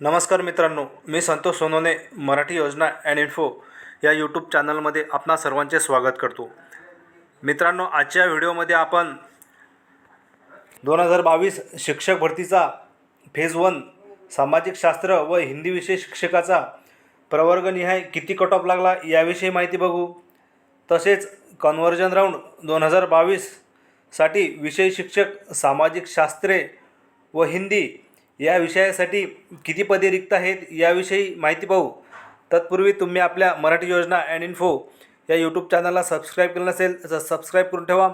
नमस्कार मित्रांनो मी Santosh Sonone Marathi Yojana and info या यूट्यूब चॅनलमध्ये आपणा सर्वांचे स्वागत करतो. मित्रांनो आजच्या व्हिडिओमध्ये आपण दोन हजार बावीस शिक्षक भरतीचा फेज वन सामाजिक शास्त्र व हिंदी विषय शिक्षकाचा प्रवर्गनिहाय किती कट ऑफ लागला याविषयी माहिती बघू. तसेच कन्व्हर्जन राऊंड दोन हजार बावीससाठी विषय शिक्षक सामाजिक शास्त्रे व हिंदी या विषयासाठी किती पदे रिक्त आहेत याविषयी माहिती पाहू. तत्पूर्वी तुम्ही आपल्या मराठी योजना अँड इन्फो या यूट्यूब चॅनलला सबस्क्राईब केलं नसेल तर सबस्क्राईब करून ठेवा.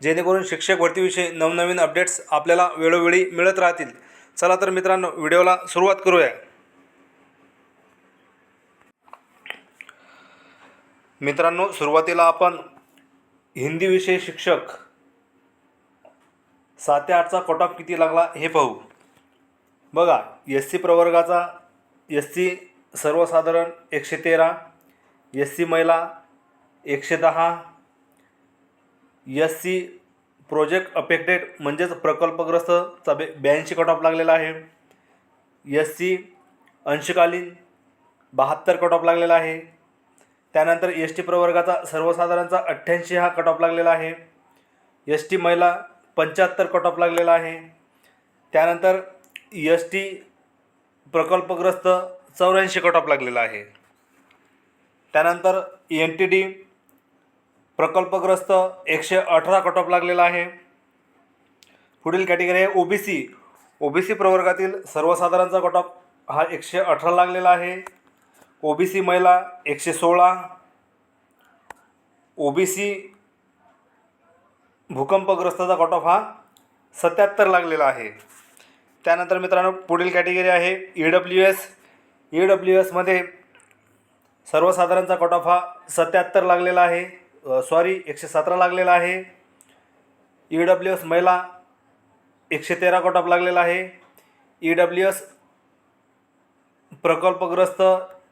जेणेकरून शिक्षक भरतीविषयी नवनवीन अपडेट्स आपल्याला वेळोवेळी मिळत राहतील. चला तर मित्रांनो व्हिडिओला सुरुवात करूया. मित्रांनो सुरुवातीला आपण हिंदी विषय शिक्षक सात ते आठचा कट ऑफ किती लागला हे पाहू. बघा एस सी प्रवर्गाचा एस सी सर्वसाधारण एकशे तेरा एस सी महिला एकशे दहा एस सी प्रोजेक्ट अफेक्टेड म्हणजेच प्रकल्पग्रस्तचा बे ब्याऐंशी कट ऑफ लागलेला आहे. एस सी अंशकालीन बहात्तर कट ऑफ लागलेला आहे. त्यानंतर एस टी प्रवर्गाचा सर्वसाधारणचा अठ्ठ्याऐंशी हा कट ऑफ लागलेला आहे. एस टी महिला पंच्याहत्तर कट ऑफ लागलेला आहे. त्यानंतर यस टी प्रकल्पग्रस्त चौऱ्याऐंशी कटॉप लागलेला आहे. त्यानंतर एन टी डी प्रकल्पग्रस्त एकशे अठरा कटॉप लागलेला आहे. पुढील कॅटेगरी आहे O B C O B C प्रवर्गातील सर्वसाधारणचा कटॉप हा एकशे अठरा लागलेला आहे. ओ बी सी महिला एकशे सोळा. ओ बी सी भूकंपग्रस्ताचा कटॉप हा सत्याहत्तर लागलेला आहे. त्यानंतर मित्रांनो पुढील कॅटेगरी आहे E W S E W एसमध्ये सर्वसाधारणचा कट ऑफ हा सत्याहत्तर लागलेला आहे. सॉरी एकशे सतरा लागलेला आहे. ई डब्ल्यू एस महिला एकशे तेरा कट ऑफ लागलेला आहे. ई डब्ल्यू एस प्रकल्पग्रस्त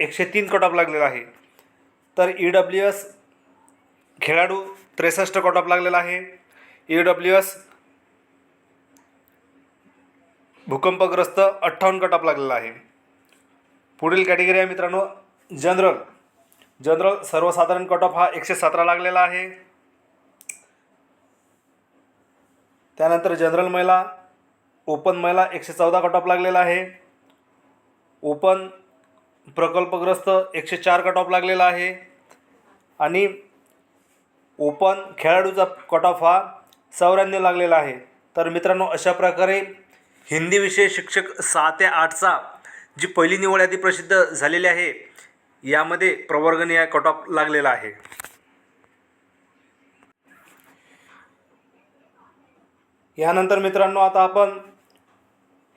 एकशे तीन कट ऑफ लागलेला आहे. तर ई डब्ल्यू एस खेळाडू त्रेसष्ट कट ऑफ लागलेला आहे. ई डब्ल्यू एस भूकंपग्रस्त अठ्ठावन्न कट लागलेला आहे. पुढील कॅटेगरी आहे मित्रांनो जनरल जनरल सर्वसाधारण कट ऑफ हा एकशे सतरा लागलेला आहे. त्यानंतर जनरल महिला ओपन महिला एकशे चौदा कट ऑफ लागलेला आहे. ओपन प्रकल्पग्रस्त एकशे चार कट ऑफ लागलेला आहे. आणि ओपन खेळाडूचा कट ऑफ हा चौऱ्याण्णव लागलेला आहे. तर मित्रांनो अशा प्रकारे हिंदी विषय शिक्षक सहा ते आठचा जी पहिली निवड यादी प्रसिद्ध झालेली आहे. यामध्ये प्रवर्गनीय कट ऑफ लागलेला आहे. यानंतर मित्रांनो आता आपण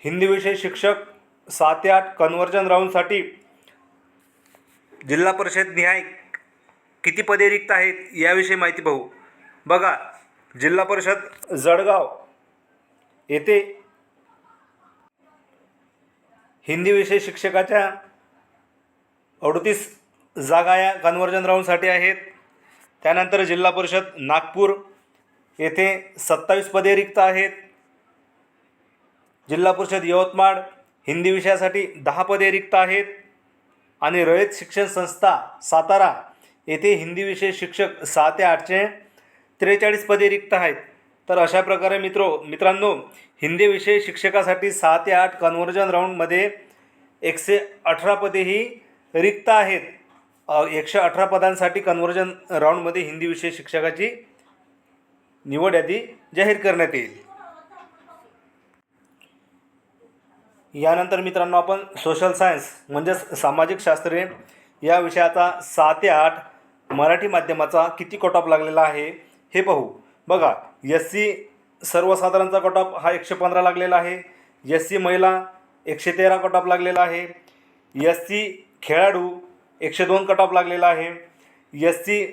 हिंदी विषय शिक्षक सहा ते आठ कन्वर्जन राऊंडसाठी जिल्हा परिषद निहाय किती पदे रिक्त आहेत याविषयी माहिती पाहू. बघा जिल्हा परिषद जळगाव येथे हिंदी विषय शिक्षकाच्या अडतीस जागा या कन्वर्जन राऊंडसाठी आहेत. त्यानंतर जिल्हा परिषद नागपूर येथे सत्तावीस पदे रिक्त आहेत. जिल्हा परिषद यवतमाळ हिंदी विषयासाठी दहा पदे रिक्त आहेत. आणि रयत शिक्षण संस्था सातारा येथे हिंदी विषय शिक्षक सहा ते आठचे त्रेचाळीस पदे रिक्त आहेत. तर अशा प्रकारे मित्रो मित्रांनो हिंदी विषय शिक्षकासाठी सहा ते आठ कन्वर्जन राऊंडमध्ये एकशे अठरा पदेही रिक्त आहेत. एकशे अठरा पदांसाठी कन्वर्जन राऊंडमध्ये हिंदी विषय शिक्षकाची निवड यादी जाहीर करण्यात येईल. यानंतर मित्रांनो आपण सोशल सायन्स म्हणजेच सामाजिक शास्त्रे या विषयाचा सहा ते आठ मराठी माध्यमाचा किती कट ऑफ लागलेला आहे हे पाहू. बघा एस सी सर्वसाधारणचा कटॉप हा एकशे पंधरा लागलेला आहे. एस सी महिला एकशे तेरा कटॉप लागलेला आहे. एस सी खेळाडू एकशे दोन कटॉप लागलेला आहे. एस सी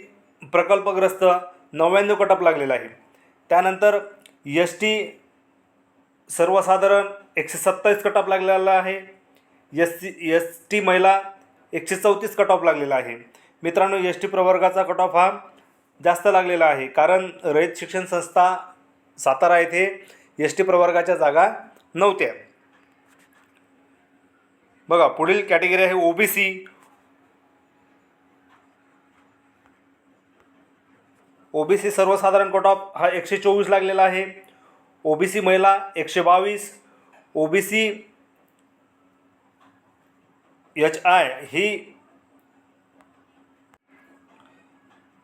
प्रकल्पग्रस्त नव्याण्णव कटॉप लागलेला आहे. त्यानंतर एस टी सर्वसाधारण एकशे सत्तावीस कटॉप लागलेला आहे. एस सी एस टी महिला एकशे चौतीस कटॉप लागलेला आहे. मित्रांनो एस टी प्रवर्गाचा कटॉप हा जास्त लागलेला आहे. कारण रयत शिक्षण संस्था सातारा येथे एस टी प्रवर्गाच्या जागा नव्हत्या. बघा पुढील कॅटेगरी आहे O B C O B C सर्वसाधारण कट ऑफ हा एकशे चोवीस लागलेला आहे. ओ बी सी महिला एकशे बावीस. O B C H I he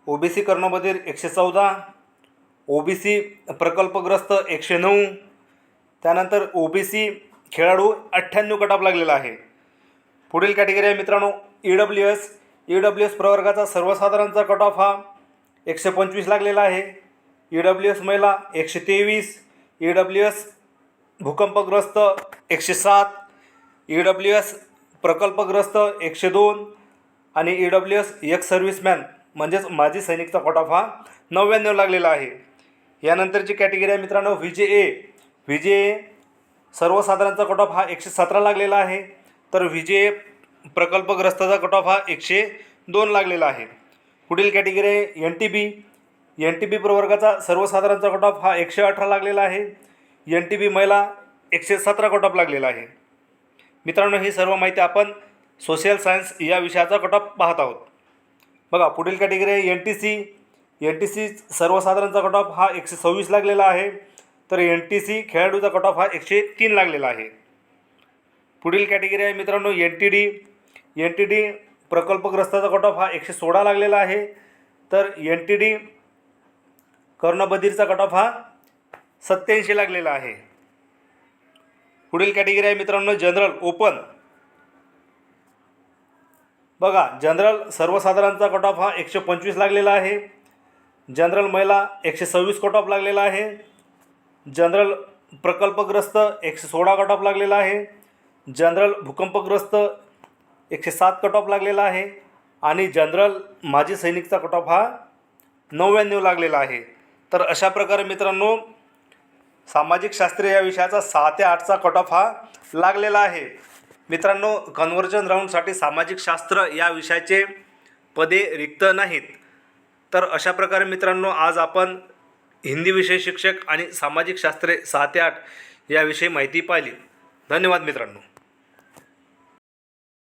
O B C कर्णबधीर एकशे चौदा. ओ बी सी प्रकल्पग्रस्त एकशे नऊ त्यानंतर ओ बी सी खेळाडू अठ्ठ्याण्णव कटाप लागलेला आहे. पुढील कॅटेगरी आहे मित्रांनो E W S E W S प्रवर्गाचा सर्वसाधारणचा कट ऑफ हा एकशे पंचवीस लागलेला आहे. ई डब्ल्यू एस महिला एकशे तेवीस ई डब्ल्यू एस भूकंपग्रस्त एकशे सात ई डब्ल्यू एस प्रकल्पग्रस्त एकशे दोन आणि E W S ex serviceman म्हणजेच माजी सैनिकचा कट ऑफ हा नव्याण्णव लागलेला आहे. यानंतरची कॅटेगरी आहे मित्रांनो व्ही जे ए. व्ही जे ए सर्वसाधारणचा कट ऑफ हा एकशे सतरा लागलेला आहे. तर व्ही जे ए प्रकल्पग्रस्ताचा कट ऑफ हा एकशे दोन लागलेला आहे. पुढील कॅटेगरी आहे N T B. N T B प्रवर्गाचा सर्वसाधारणचा कट ऑफ हा एकशे अठरा लागलेला आहे. एन टी बी महिला एकशे सतरा कट ऑफ लागलेला आहे. मित्रांनो ही सर्व माहिती आपण सोशल सायन्स या विषयाचा कट ऑफ पाहत आहोत. बघा पुढील कॅटेगरी आहे N T C. N T C सर्वसाधारणचा cut off हा एकशे सव्वीस लागलेला आहे. तर एन टी सी खेळाडूचा कट ऑफ हा एकशे तीन लागलेला आहे. पुढील कॅटेगरी आहे मित्रांनो N T D N T D प्रकल्पग्रस्ताचा cut off हा एकशे सोळा लागलेला आहे. तर एन टी डी कर्णबधीरचा कट ऑफ हा सत्याऐंशी लागलेला आहे. पुढील कॅटेगरी आहे मित्रांनो जनरल ओपन बघा जनरल सर्वसाधारणचा कट ऑफ हा एकशे पंचवीस लागलेला आहे. जनरल महिला एकशे सव्वीस कट ऑफ लागलेला आहे. जनरल प्रकल्पग्रस्त एकशे सोळा कट ऑफ लागलेला आहे. जनरल भूकंपग्रस्त एकशे सात कट ऑफ लागलेला आहे. आणि जनरल माजी सैनिकचा कट ऑफ हा नव्याण्णव लागलेला आहे. तर अशा प्रकारे मित्रांनो सामाजिक शास्त्र या विषयाचा सहा ते आठचा कट ऑफ हा लागलेला आहे. मित्रांनो कन्व्हर्जन राऊंडसाठी सामाजिक शास्त्र या विषयाचे पदे रिक्त नाहीत. तर अशा प्रकारे मित्रांनो आज आपण हिंदी विषय शिक्षक आणि सामाजिक शास्त्रे सहा ते आठ याविषयी माहिती पाहिली. धन्यवाद मित्रांनो.